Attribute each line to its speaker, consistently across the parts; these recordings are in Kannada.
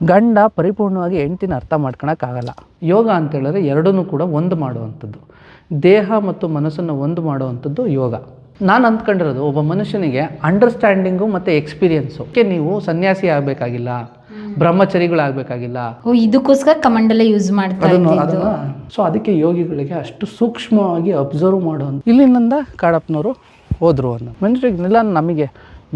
Speaker 1: ಗಂಡ ಪರಿಪೂರ್ಣವಾಗಿ ಹೆಂಡ್ತಿನ ಅರ್ಥ ಮಾಡ್ಕೊಳಕ್ಕಾಗಲ್ಲ. ಯೋಗ ಅಂತೇಳಿದ್ರೆ ಎರಡನ್ನೂ ಕೂಡ ಒಂದು ಮಾಡುವಂಥದ್ದು. ದೇಹ ಮತ್ತು ಮನಸ್ಸನ್ನು ಒಂದು ಮಾಡುವಂಥದ್ದು ಯೋಗ. ನಾನು ಅಂದ್ಕೊಂಡಿರೋದು ಒಬ್ಬ ಮನುಷ್ಯನಿಗೆ ಅಂಡರ್ಸ್ಟ್ಯಾಂಡಿಂಗು ಮತ್ತು ಎಕ್ಸ್ಪೀರಿಯನ್ಸು ಓಕೆ ನೀವು ಸನ್ಯಾಸಿ ಆಗಬೇಕಾಗಿಲ್ಲ ಬ್ರಹ್ಮಚರಿಗಳಾಗಬೇಕಾಗಿಲ್ಲ.
Speaker 2: ಓ ಇದಕ್ಕೋಸ್ಕರ ಕಮಂಡಲ ಯೂಸ್
Speaker 1: ಮಾಡ್ತಾರೆ ಸೊ ಅದಕ್ಕೆ ಯೋಗಿಗಳಿಗೆ ಅಷ್ಟು ಸೂಕ್ಷ್ಮವಾಗಿ ಅಬ್ಸರ್ವ್ ಮಾಡುವಂಥ ಇಲ್ಲಿಂದ ಕಾಡಪ್ಪನವರು ಹೋದ್ರು ಅನ್ನೋ ಮನುಷ್ಯರಿಗೆಲ್ಲ ನಮಗೆ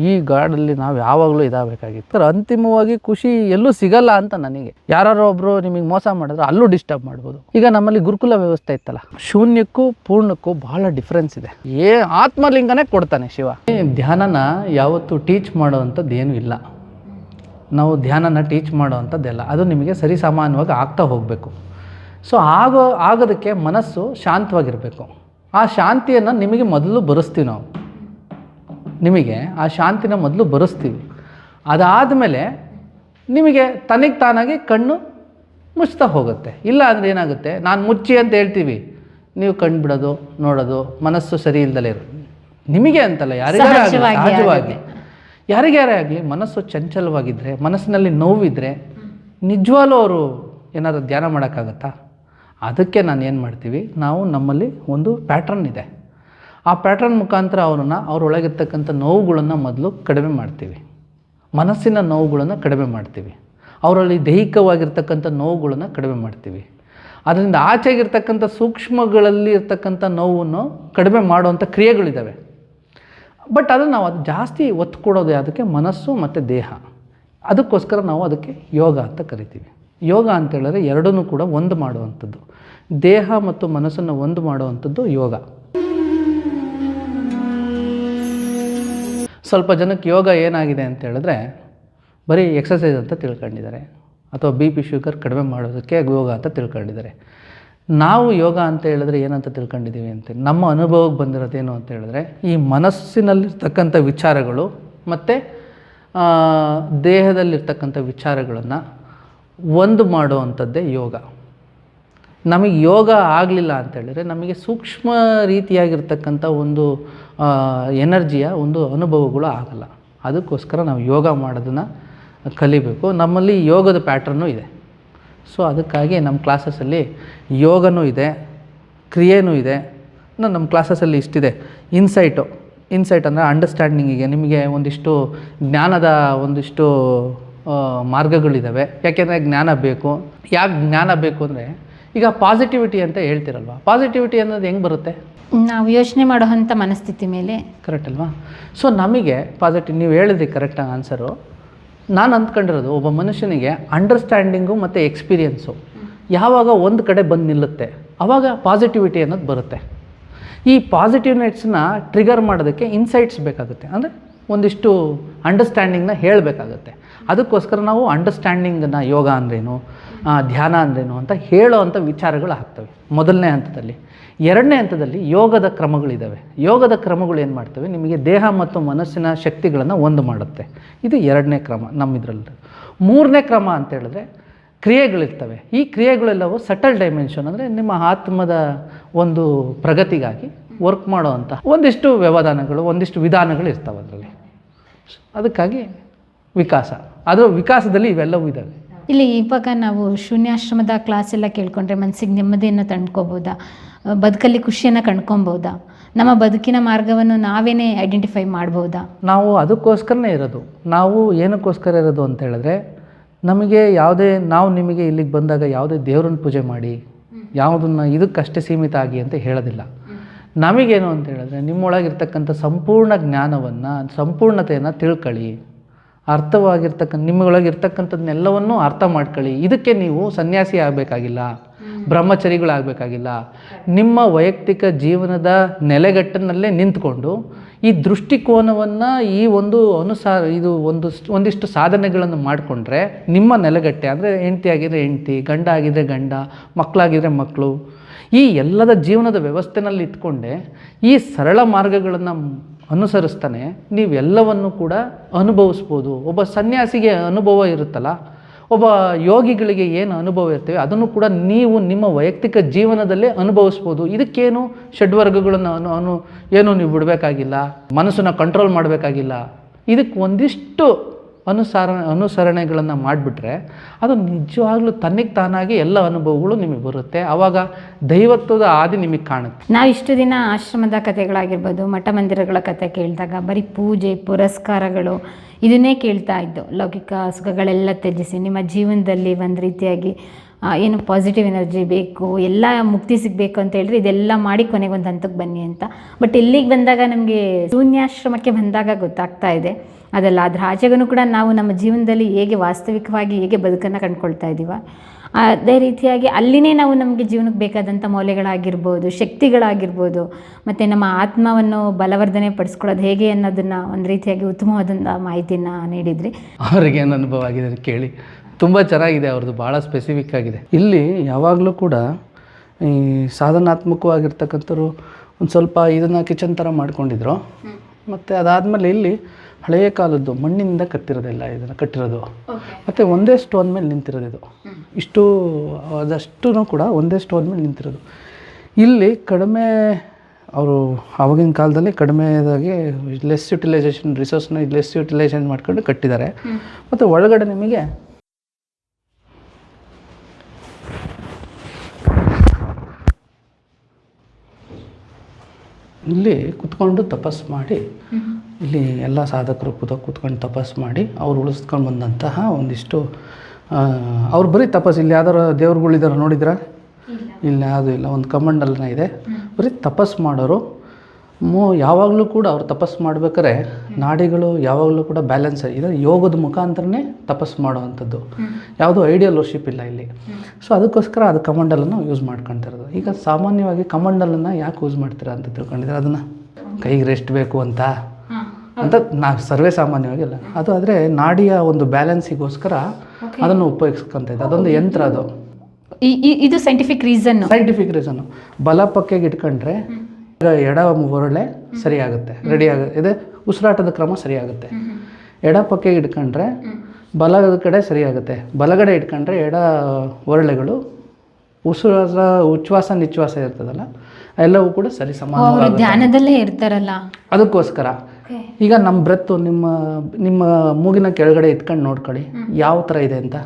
Speaker 1: ಈ ಗಾಡಲ್ಲಿ ನಾವು ಯಾವಾಗಲೂ ಇದಾಗಬೇಕಾಗಿತ್ತು. ಸರ್, ಅಂತಿಮವಾಗಿ ಖುಷಿ ಎಲ್ಲೂ ಸಿಗಲ್ಲ ಅಂತ ನನಗೆ. ಯಾರು ಒಬ್ರು ನಿಮಗೆ ಮೋಸ ಮಾಡಿದ್ರೆ ಅಲ್ಲೂ ಡಿಸ್ಟರ್ಬ್ ಮಾಡ್ಬೋದು. ಈಗ ನಮ್ಮಲ್ಲಿ ಗುರುಕುಲ ವ್ಯವಸ್ಥೆ ಇತ್ತಲ್ಲ, ಶೂನ್ಯಕ್ಕೂ ಪೂರ್ಣಕ್ಕೂ ಬಹಳ ಡಿಫ್ರೆನ್ಸ್ ಇದೆ. ಏ ಆತ್ಮಲಿಂಗನೇ ಕೊಡ್ತಾನೆ ಶಿವ. ಧ್ಯಾನನ ಯಾವತ್ತೂ ಟೀಚ್ ಮಾಡುವಂಥದ್ದು ಏನೂ ಇಲ್ಲ. ನಾವು ಧ್ಯಾನನ ಟೀಚ್ ಮಾಡೋವಂಥದ್ದೆಲ್ಲ. ಅದು ನಿಮಗೆ ಸರಿಸಮಾನವಾಗಿ ಆಗ್ತಾ ಹೋಗಬೇಕು. ಸೊ ಆಗೋ, ಆಗೋದಕ್ಕೆ ಮನಸ್ಸು ಶಾಂತವಾಗಿರಬೇಕು. ಆ ಶಾಂತಿಯನ್ನು ನಿಮಗೆ ಮೊದಲು ಬರೆಸ್ತೀವಿ ನಾವು. ನಿಮಗೆ ಆ ಶಾಂತಿನ ಮೊದಲು ಬರೆಸ್ತೀವಿ. ಅದಾದಮೇಲೆ ನಿಮಗೆ ತನಗೆ ತಾನಾಗಿ ಕಣ್ಣು ಮುಚ್ತಾ ಹೋಗುತ್ತೆ. ಇಲ್ಲ ಅಂದರೆ ಏನಾಗುತ್ತೆ? ನಾನು ಮುಚ್ಚಿ ಅಂತ ಹೇಳ್ತೀವಿ. ನೀವು ಕಣ್ಣು ಬಿಡೋದು ನೋಡೋದು ಮನಸ್ಸು ಸರಿ ಇಲ್ದಲೇ ಇರೋದು. ನಿಮಗೆ ಅಂತಲ್ಲ ಯಾರಿಗಾರ
Speaker 2: ಸಹಜವಾಗಿ
Speaker 1: ಯಾರಿಗ್ಯಾರೇ ಆಗಲಿ ಮನಸ್ಸು ಚಂಚಲವಾಗಿದ್ದರೆ ಮನಸ್ಸಿನಲ್ಲಿ ನೋವಿದ್ದರೆ ನಿಜವಾಗ್ಲೂ ಅವರು ಏನಾದರೂ ಧ್ಯಾನ ಮಾಡೋಕ್ಕಾಗತ್ತಾ? ಅದಕ್ಕೆ ನಾನು ಏನು ಮಾಡ್ತೀವಿ? ನಾವು ನಮ್ಮಲ್ಲಿ ಒಂದು ಪ್ಯಾಟ್ರನ್ ಇದೆ. ಆ ಪ್ಯಾಟ್ರನ್ ಮುಖಾಂತರ ಅವರನ್ನು ಅವರೊಳಗಿರ್ತಕ್ಕಂಥ ನೋವುಗಳನ್ನು ಮೊದಲು ಕಡಿಮೆ ಮಾಡ್ತೀವಿ. ಮನಸ್ಸಿನ ನೋವುಗಳನ್ನು ಕಡಿಮೆ ಮಾಡ್ತೀವಿ. ಅವರಲ್ಲಿ ದೈಹಿಕವಾಗಿರ್ತಕ್ಕಂಥ ನೋವುಗಳನ್ನು ಕಡಿಮೆ ಮಾಡ್ತೀವಿ. ಅದರಿಂದ ಆಚೆಗಿರ್ತಕ್ಕಂಥ ಸೂಕ್ಷ್ಮಗಳಲ್ಲಿ ಇರ್ತಕ್ಕಂಥ ನೋವನ್ನು ಕಡಿಮೆ ಮಾಡುವಂಥ ಕ್ರಿಯೆಗಳಿದ್ದಾವೆ ಬಟ್ ಅದನ್ನು ನಾವು ಅದು ಜಾಸ್ತಿ ಒತ್ತು ಕೊಡೋದು ಅದಕ್ಕೆ ಮನಸ್ಸು ಮತ್ತು ದೇಹ. ಅದಕ್ಕೋಸ್ಕರ ನಾವು ಅದಕ್ಕೆ ಯೋಗ ಅಂತ ಕರಿತೀವಿ. ಯೋಗ ಅಂತೇಳಿದ್ರೆ ಎರಡನ್ನೂ ಕೂಡ ಒಂದು ಮಾಡುವಂಥದ್ದು. ದೇಹ ಮತ್ತು ಮನಸ್ಸನ್ನು ಒಂದು ಮಾಡುವಂಥದ್ದು ಯೋಗ. ಸ್ವಲ್ಪ ಜನಕ್ಕೆ ಯೋಗ ಏನಾಗಿದೆ ಅಂತ ಹೇಳಿದ್ರೆ ಬರೀ ಎಕ್ಸಸೈಸ್ ಅಂತ ತಿಳ್ಕೊಂಡಿದ್ದಾರೆ. ಅಥವಾ ಬಿ ಪಿ ಶುಗರ್ ಕಡಿಮೆ ಮಾಡೋದಕ್ಕೆ ಯೋಗ ಅಂತ ತಿಳ್ಕೊಂಡಿದ್ದಾರೆ. ನಾವು ಯೋಗ ಅಂತ ಹೇಳಿದ್ರೆ ಏನಂತ ತಿಳ್ಕೊಂಡಿದ್ದೀವಿ ಅಂತ? ನಮ್ಮ ಅನುಭವಕ್ಕೆ ಬಂದಿರೋದೇನು ಅಂತ ಹೇಳಿದ್ರೆ ಈ ಮನಸ್ಸಿನಲ್ಲಿರ್ತಕ್ಕಂಥ ವಿಚಾರಗಳು ಮತ್ತು ದೇಹದಲ್ಲಿರ್ತಕ್ಕಂಥ ವಿಚಾರಗಳನ್ನು ಒಂದು ಮಾಡುವಂಥದ್ದೇ ಯೋಗ. ನಮಗೆ ಯೋಗ ಆಗಲಿಲ್ಲ ಅಂತ ಹೇಳಿದ್ರೆ ನಮಗೆ ಸೂಕ್ಷ್ಮ ರೀತಿಯಾಗಿರ್ತಕ್ಕಂಥ ಒಂದು ಎನರ್ಜಿಯ ಒಂದು ಅನುಭವಗಳು ಆಗಲ್ಲ. ಅದಕ್ಕೋಸ್ಕರ ನಾವು ಯೋಗ ಮಾಡೋದನ್ನು ಕಲಿಬೇಕು. ನಮ್ಮಲ್ಲಿ ಯೋಗದ ಪ್ಯಾಟ್ರನ್ನು ಇದೆ. ಸೊ, ಅದಕ್ಕಾಗಿ ನಮ್ಮ ಕ್ಲಾಸಸ್ಸಲ್ಲಿ ಯೋಗನೂ ಇದೆ, ಕ್ರಿಯೆನೂ ಇದೆ. ನಮ್ಮ ಕ್ಲಾಸಸ್ಸಲ್ಲಿ ಇಷ್ಟಿದೆ. ಇನ್ಸೈಟು. ಇನ್ಸೈಟ್ ಅಂದರೆ ಅಂಡರ್ಸ್ಟ್ಯಾಂಡಿಂಗಿಗೆ ನಿಮಗೆ ಒಂದಿಷ್ಟು ಜ್ಞಾನದ ಒಂದಿಷ್ಟು ಮಾರ್ಗಗಳಿದ್ದಾವೆ ಯಾಕೆಂದರೆ ಜ್ಞಾನ ಬೇಕು. ಯಾಕೆ ಜ್ಞಾನ ಬೇಕು ಅಂದರೆ ಈಗ ಪಾಸಿಟಿವಿಟಿ ಅಂತ ಹೇಳ್ತಿರಲ್ವಾ? ಪಾಸಿಟಿವಿಟಿ ಅನ್ನೋದು ಹೆಂಗೆ ಬರುತ್ತೆ?
Speaker 2: ನಾವು ಯೋಚನೆ ಮಾಡೋವಂಥ ಮನಸ್ಥಿತಿ ಮೇಲೆ.
Speaker 1: ಕರೆಕ್ಟ್ ಅಲ್ವಾ? ಸೊ ನಮಗೆ ಪಾಸಿಟಿವ್ ನೀವು ಹೇಳಿದ್ರಿ ಕರೆಕ್ಟಾಗಿ ಆನ್ಸರು ನಾನು ಅಂದ್ಕೊಂಡಿರೋದು ಒಬ್ಬ ಮನುಷ್ಯನಿಗೆ ಅಂಡರ್ಸ್ಟ್ಯಾಂಡಿಂಗು ಮತ್ತು ಎಕ್ಸ್ಪೀರಿಯೆನ್ಸು ಯಾವಾಗ ಒಂದು ಕಡೆ ಬಂದು ನಿಲ್ಲುತ್ತೆ ಆವಾಗ ಪಾಸಿಟಿವಿಟಿ ಅನ್ನೋದು ಬರುತ್ತೆ. ಈ ಪಾಸಿಟಿವ್ನೆಟ್ಸ್ನ ಟ್ರಿಗರ್ ಮಾಡೋದಕ್ಕೆ ಇನ್ಸೈಟ್ಸ್ ಬೇಕಾಗುತ್ತೆ. ಅಂದರೆ ಒಂದಿಷ್ಟು ಅಂಡರ್ಸ್ಟ್ಯಾಂಡಿಂಗ್ನ ಹೇಳಬೇಕಾಗುತ್ತೆ. ಅದಕ್ಕೋಸ್ಕರ ನಾವು ಅಂಡರ್ಸ್ಟ್ಯಾಂಡಿಂಗನ್ನು ಯೋಗ ಅಂದ್ರೇನು ಧ್ಯಾನ ಅಂದ್ರೇನು ಅಂತ ಹೇಳೋ ಅಂಥ ವಿಚಾರಗಳು ಆಗ್ತವೆ. ಮೊದಲನೇ ಹಂತದಲ್ಲಿ. ಎರಡನೇ ಹಂತದಲ್ಲಿ ಯೋಗದ ಕ್ರಮಗಳಿದ್ದಾವೆ ಯೋಗದ ಕ್ರಮಗಳು ಏನು ಮಾಡ್ತವೆ? ನಿಮಗೆ ದೇಹ ಮತ್ತು ಮನಸ್ಸಿನ ಶಕ್ತಿಗಳನ್ನು ಒಂದು ಮಾಡುತ್ತೆ. ಇದು ಎರಡನೇ ಕ್ರಮ ನಮ್ಮಿದ್ರಲ್ಲಿ. ಮೂರನೇ ಕ್ರಮ ಅಂತ ಹೇಳಿದ್ರೆ ಕ್ರಿಯೆಗಳಿರ್ತವೆ. ಈ ಕ್ರಿಯೆಗಳೆಲ್ಲವೂ ಸಟಲ್ ಡೈಮೆನ್ಷನ್ ಅಂದರೆ ನಿಮ್ಮ ಆತ್ಮದ ಒಂದು ಪ್ರಗತಿಗಾಗಿ ವರ್ಕ್ ಮಾಡೋ ಅಂತ ಒಂದಿಷ್ಟು ವ್ಯವಧಾನಗಳು, ಒಂದಿಷ್ಟು ವಿಧಾನಗಳು ಇರ್ತವೆ ಅದರಲ್ಲಿ. ಅದಕ್ಕಾಗಿ ವಿಕಾಸ. ಅದರ ವಿಕಾಸದಲ್ಲಿ ಇವೆಲ್ಲವೂ ಇದ್ದಾವೆ.
Speaker 2: ಇಲ್ಲಿ ಇವಾಗ ನಾವು ಶೂನ್ಯಾಶ್ರಮದ ಕ್ಲಾಸ್ ಎಲ್ಲ ಕೇಳ್ಕೊಂಡ್ರೆ ಮನಸ್ಸಿಗೆ ನೆಮ್ಮದಿಯನ್ನು ತಂದ್ಕೋಬೋದಾ? ಬದುಕಲ್ಲಿ ಖುಷಿಯನ್ನು ಕಂಡ್ಕೊಬೋದಾ? ನಮ್ಮ ಬದುಕಿನ ಮಾರ್ಗವನ್ನು ನಾವೇನೇ ಐಡೆಂಟಿಫೈ ಮಾಡ್ಬೋದಾ?
Speaker 1: ನಾವು ಅದಕ್ಕೋಸ್ಕರನೇ ಇರೋದು. ನಾವು ಏನಕ್ಕೋಸ್ಕರ ಇರೋದು ಅಂತ ಹೇಳಿದ್ರೆ ನಮಗೆ ಯಾವುದೇ ನಾವು ನಿಮಗೆ ಇಲ್ಲಿಗೆ ಬಂದಾಗ ಯಾವುದೇ ದೇವ್ರನ್ನ ಪೂಜೆ ಮಾಡಿ ಯಾವುದನ್ನು ಇದಕ್ಕಷ್ಟೇ ಸೀಮಿತ ಆಗಿ ಅಂತ ಹೇಳೋದಿಲ್ಲ. ನಮಗೇನು ಅಂತ ಹೇಳಿದ್ರೆ ನಿಮ್ಮೊಳಗಿರ್ತಕ್ಕಂಥ ಸಂಪೂರ್ಣ ಜ್ಞಾನವನ್ನು ಸಂಪೂರ್ಣತೆಯನ್ನು ತಿಳ್ಕೊಳ್ಳಿ ಅರ್ಥವಾಗಿರ್ತಕ್ಕಂಥ ನಿಮ್ಮೊಳಗಿರ್ತಕ್ಕಂಥದ್ದನ್ನೆಲ್ಲವನ್ನೂ ಅರ್ಥ ಮಾಡ್ಕೊಳ್ಳಿ ಇದಕ್ಕೆ ನೀವು ಸನ್ಯಾಸಿ ಆಗಬೇಕಾಗಿಲ್ಲ ಬ್ರಹ್ಮಚರಿಗಳಾಗಬೇಕಾಗಿಲ್ಲ. ನಿಮ್ಮ ವೈಯಕ್ತಿಕ ಜೀವನದ ನೆಲೆಗಟ್ಟಿನಲ್ಲೇ ನಿಂತ್ಕೊಂಡು ಈ ದೃಷ್ಟಿಕೋನವನ್ನು ಈ ಒಂದು ಅನುಸಾರ ಇದು ಒಂದು ಒಂದಿಷ್ಟು ಸಾಧನೆಗಳನ್ನು ಮಾಡಿಕೊಂಡ್ರೆ ನಿಮ್ಮ ನೆಲೆಗಟ್ಟೆ ಅಂದರೆ ಹೆಂಡತಿ ಆಗಿದ್ರೆ ಹೆಂಡತಿ ಗಂಡ ಆಗಿದ್ರೆ ಗಂಡ ಮಕ್ಕಳಾಗಿದ್ರೆ ಮಕ್ಕಳು ಈ ಎಲ್ಲದ ಜೀವನದ ವ್ಯವಸ್ಥೆನಲ್ಲಿ ಇಟ್ಕೊಂಡೆ, ಈ ಸರಳ ಮಾರ್ಗಗಳನ್ನು ಅನುಸರಿಸ್ತಾನೆ, ನೀವೆಲ್ಲವನ್ನು ಕೂಡ ಅನುಭವಿಸ್ಬೋದು. ಒಬ್ಬ ಸನ್ಯಾಸಿಗೆ ಅನುಭವ ಇರುತ್ತಲ್ಲ, ಒಬ್ಬ ಯೋಗಿಗಳಿಗೆ ಏನು ಅನುಭವ ಇರ್ತೇವೆ, ಅದನ್ನು ಕೂಡ ನೀವು ನಿಮ್ಮ ವೈಯಕ್ತಿಕ ಜೀವನದಲ್ಲೇ ಅನುಭವಿಸ್ಬೋದು. ಇದಕ್ಕೇನು ಷಡ್ವರ್ಗಗಳನ್ನು ಅನು ಅನು, ಏನು ನೀವು ಬಿಡಬೇಕಾಗಿಲ್ಲ, ಮನಸ್ಸನ್ನು ಕಂಟ್ರೋಲ್ ಮಾಡಬೇಕಾಗಿಲ್ಲ. ಇದಕ್ಕೆ ಒಂದಿಷ್ಟು ಅನುಸಾರ ಅನುಸರಣೆಗಳನ್ನು ಮಾಡಿಬಿಟ್ರೆ ಅದು ನಿಜವಾಗ್ಲೂ ತನ್ನಿಗೆ ತಾನಾಗಿ ಎಲ್ಲ ಅನುಭವಗಳು ನಿಮಗೆ ಬರುತ್ತೆ. ಆವಾಗ ದೈವತ್ವದ ಆದಿ ನಿಮಗೆ ಕಾಣುತ್ತೆ.
Speaker 2: ನಾವು ಇಷ್ಟು ದಿನ ಆಶ್ರಮದ ಕಥೆಗಳಾಗಿರ್ಬೋದು, ಮಠ ಮಂದಿರಗಳ ಕಥೆ ಕೇಳಿದಾಗ ಬರೀ ಪೂಜೆ, ಪುರಸ್ಕಾರಗಳು ಇದನ್ನೇ ಕೇಳ್ತಾ ಇದ್ದು. ಲೌಕಿಕ ಸುಖಗಳೆಲ್ಲ ತ್ಯಜಿಸಿ ನಿಮ್ಮ ಜೀವನದಲ್ಲಿ ಒಂದು ರೀತಿಯಾಗಿ ಏನು ಪಾಸಿಟಿವ್ ಎನರ್ಜಿ ಬೇಕು, ಎಲ್ಲ ಮುಕ್ತಿ ಸಿಗಬೇಕು ಅಂತ ಹೇಳಿದ್ರೆ ಇದೆಲ್ಲ ಮಾಡಿ ಕೊನೆಗೆ ಒಂದು ಹಂತಕ್ಕೆ ಬನ್ನಿ ಅಂತ. ಬಟ್ ಇಲ್ಲಿಗೆ ಬಂದಾಗ ನಮಗೆ ಶೂನ್ಯಾಶ್ರಮಕ್ಕೆ ಬಂದಾಗ ಗೊತ್ತಾಗ್ತಾ ಇದೆ. ಅದಲ್ಲ ಅದ್ರ ಆಚೆಗೂ ಕೂಡ ನಾವು ನಮ್ಮ ಜೀವನದಲ್ಲಿ ಹೇಗೆ ವಾಸ್ತವಿಕವಾಗಿ ಹೇಗೆ ಬದುಕನ್ನು ಕಂಡುಕೊಳ್ತಾ ಇದ್ದೀವ ಅದೇ ರೀತಿಯಾಗಿ ಅಲ್ಲಿನೇ ನಾವು ನಮಗೆ ಜೀವನಕ್ಕೆ ಬೇಕಾದಂಥ ಮೌಲ್ಯಗಳಾಗಿರ್ಬೋದು ಶಕ್ತಿಗಳಾಗಿರ್ಬೋದು ಮತ್ತು ನಮ್ಮ ಆತ್ಮವನ್ನು ಬಲವರ್ಧನೆ ಪಡಿಸ್ಕೊಳ್ಳೋದು ಹೇಗೆ ಅನ್ನೋದನ್ನು ಒಂದು ರೀತಿಯಾಗಿ ಉತ್ತಮವಾದಂಥ ಮಾಹಿತಿಯನ್ನು ನೀಡಿದ್ರಿ.
Speaker 1: ಅವ್ರಿಗೆ ಏನು ಅನುಭವ ಆಗಿದೆ ಕೇಳಿ. ತುಂಬ ಚೆನ್ನಾಗಿದೆ ಅವ್ರದ್ದು ಭಾಳ ಸ್ಪೆಸಿಫಿಕ್ ಆಗಿದೆ. ಇಲ್ಲಿ ಯಾವಾಗಲೂ ಕೂಡ ಈ ಸಾಧನಾತ್ಮಕವಾಗಿರ್ತಕ್ಕಂಥವ್ರು ಒಂದು ಸ್ವಲ್ಪ ಇದನ್ನು ಕಿಚನ್ ಥರ ಮಾಡ್ಕೊಂಡಿದ್ರು. ಮತ್ತು ಅದಾದಮೇಲೆ ಇಲ್ಲಿ ಹಳೆಯ ಕಾಲದ್ದು ಮಣ್ಣಿನಿಂದ ಕತ್ತಿರೋದೆಲ್ಲ ಇದನ್ನು ಕಟ್ಟಿರೋದು. ಮತ್ತು ಒಂದೇ ಸ್ಟೋನ್ ಮೇಲೆ ನಿಂತಿರೋದು ಇದು. ಇಷ್ಟು ಅದಷ್ಟು ಕೂಡ ಒಂದೇ ಸ್ಟೋನ್ ಮೇಲೆ ನಿಂತಿರೋದು. ಇಲ್ಲಿ ಕಡಿಮೆ ಅವರು ಆವಾಗಿನ ಕಾಲದಲ್ಲಿ ಕಡಿಮೆದಾಗಿ ಲೆಸ್ ಯುಟಿಲೈಸೇಷನ್ ರಿಸೋರ್ಸ್ನ ಲೆಸ್ ಯುಟಿಲೈಸೇಷನ್ ಮಾಡ್ಕೊಂಡು ಕಟ್ಟಿದ್ದಾರೆ. ಮತ್ತು ಒಳಗಡೆ ನಿಮಗೆ ಇಲ್ಲಿ ಕುತ್ಕೊಂಡು ತಪಸ್ ಮಾಡಿ ಇಲ್ಲಿ ಎಲ್ಲ ಸಾಧಕರು ಕೂತ ಕೂತ್ಕೊಂಡು ತಪಸ್ ಮಾಡಿ ಅವ್ರು ಉಳಿಸ್ಕೊಂಡು ಬಂದಂತಹ ಒಂದಿಷ್ಟು ಅವ್ರು ಬರೀ ತಪಸ್ ಇಲ್ಲಿ ಯಾವ್ದಾರು ದೇವ್ರುಗಳಿದಾರೆ ನೋಡಿದ್ರ ಇಲ್ಲ. ಅದು ಇಲ್ಲ ಒಂದು ಕಮಂಡಲನ ಇದೆ. ಬರೀ ತಪಸ್ ಮಾಡೋರು ಮೂ ಯಾವಾಗಲೂ ಕೂಡ ಅವ್ರು ತಪಸ್ ಮಾಡ್ಬೇಕಾರೆ ನಾಡಿಗಳು ಯಾವಾಗಲೂ ಕೂಡ ಬ್ಯಾಲೆನ್ಸ್ ಇದೆ ಯೋಗದ ಮುಖಾಂತರನೇ ತಪಸ್ ಮಾಡುವಂಥದ್ದು. ಯಾವುದೋ ಐಡಿಯಲ್ ವರ್ಷಿಪ್ ಇಲ್ಲ ಇಲ್ಲಿ. ಸೊ ಅದಕ್ಕೋಸ್ಕರ ಅದು ಕಮಂಡಲನ್ನು ಯೂಸ್ ಮಾಡ್ಕೊತಿರೋದು ಈಗ ಸಾಮಾನ್ಯವಾಗಿ ಕಮಂಡಲನ್ನು ಯಾಕೆ ಯೂಸ್ ಮಾಡ್ತೀರಾ ಅಂತ ತಿಳ್ಕೊಂಡಿದ್ರೆ ಅದನ್ನು? ಕೈಗೆ ರೆಸ್ಟ್ ಬೇಕು ಅಂತ? ಅಂತ ನಾ ಸರ್ವೇ ಸಾಮಾನ್ಯವಾಗಿಲ್ಲ. ಅದು ಆದರೆ ನಾಡಿಯ ಒಂದು ಬ್ಯಾಲೆನ್ಸಿಗೋಸ್ಕರ ಅದನ್ನು ಉಪಯೋಗಿಸ್ಕೊಂತ ಇದೆ ಅದೊಂದು ಯಂತ್ರ ಅದು.
Speaker 2: ಇದು ಸೈಂಟಿಫಿಕ್ ರೀಸನ್
Speaker 1: ಸೈಂಟಿಫಿಕ್ ರೀಸನ್ ಬಲ ಪಕ್ಕೆಗೆ ಇಟ್ಕೊಂಡ್ರೆ ಈಗ ಎಡ ಒರಳೆ ಸರಿಯಾಗುತ್ತೆ. ರೆಡಿ ಆಗುತ್ತೆ ಇದೆ ಉಸಿರಾಟದ ಕ್ರಮ ಸರಿಯಾಗುತ್ತೆ. ಎಡ ಪಕ್ಕೆಗೆ ಇಟ್ಕೊಂಡ್ರೆ ಬಲದ ಕಡೆ ಸರಿಯಾಗುತ್ತೆ. ಬಲಗಡೆ ಇಟ್ಕೊಂಡ್ರೆ ಎಡ ಒರಳೆಗಳು ಉಸಿರಾಸ ಉಚ್ಛ್ವಾಸ ನಿಚ್ಛ್ವಾಸ ಇರ್ತದಲ್ಲ ಎಲ್ಲವೂ ಕೂಡ ಸರಿ ಸಮಾನ
Speaker 2: ಧ್ಯಾನದಲ್ಲೇ ಇರ್ತಾರಲ್ಲ.
Speaker 1: ಅದಕ್ಕೋಸ್ಕರ ಈಗ ನಮ್ಮ ಬ್ರೆತ್ ನಿಮ್ಮ ನಿಮ್ಮ ಮೂಗಿನ ಕೆಳಗಡೆ ಇಟ್ಕೊಂಡು ನೋಡ್ಕೊಳ್ಳಿ. ಯಾವ ಥರ ಇದೆ ಅಂತ?